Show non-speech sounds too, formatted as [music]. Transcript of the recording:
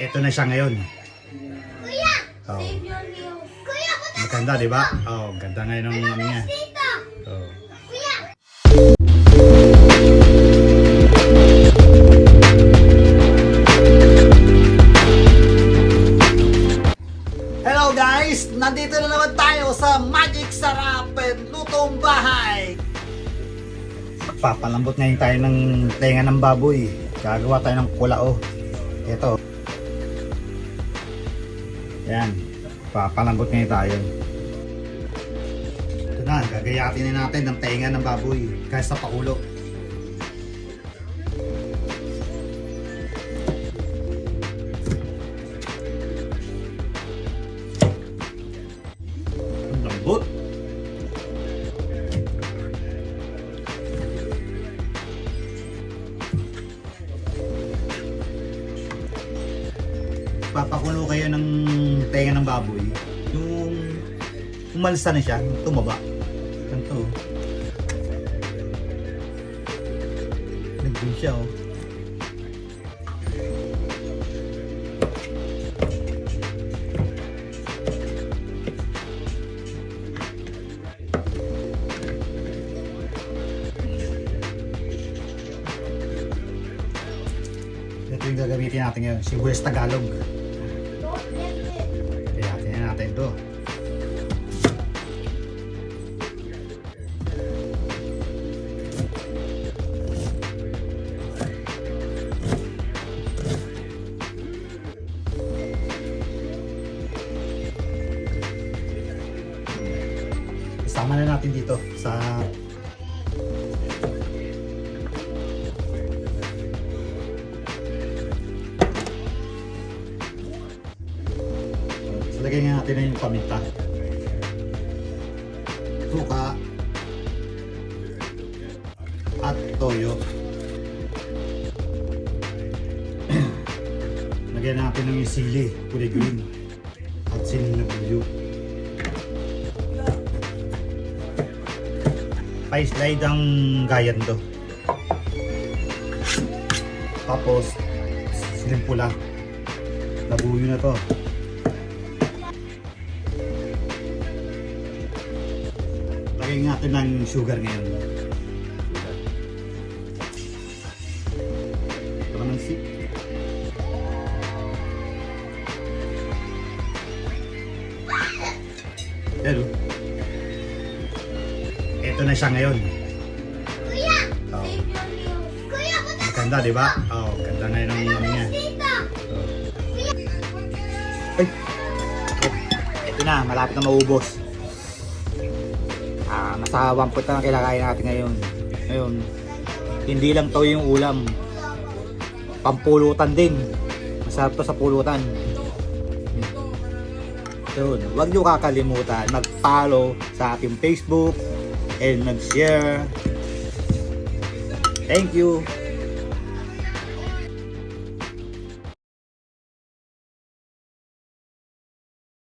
Ito na siya ngayon. Kuya! Oh, Save your meal. Kuya, maganda, di ba? Oh, ganda ngayon ng ano niya. Oh. Kuya! Hello guys! Nandito na naman tayo sa Magic Sarapen Lutong Bahay! Papalambot ngayon tayo ng tenga ng baboy. Gagawa tayo ng kulao. Ito. Yan. Papalambot ngayon tayo. Ito na, gagayatin na natin ng tenga ng baboy. Kaya sa pakulo. Papakulo kayo ng tenga ng baboy, yung umalsa na siya, tumaba. Ganito. oh. Nag-green siya oh. Yung gagamitin natin ngayon, si West Tagalog. Tingnan natin to. Isama na natin dito sa lagay nga natin na yung paminta. Suka. At toyo. [clears throat] Lagyan natin ng sili, kulay green. At sili na buyo. Pa-slide ang gayan do. Tapos, siling pula. Labuyo na to. Lagay natin ng sugar ngayon. Kalamansi. Pero, ito na siya ngayon. Kuya! Oh. Kuya, punta maganda, di ba? Oh, ganda ngayon ng ano niya. Oh. Ay! Ito na, malapit na maubos. Ah, nasa 1 foot na kailangan natin ngayon. Ngayon, hindi lang to yung ulam. Pampulutan din. Masarap to sa pulutan. Yun, huwag nyo kakalimutan mag-follow sa ating Facebook and mag-share. Thank you.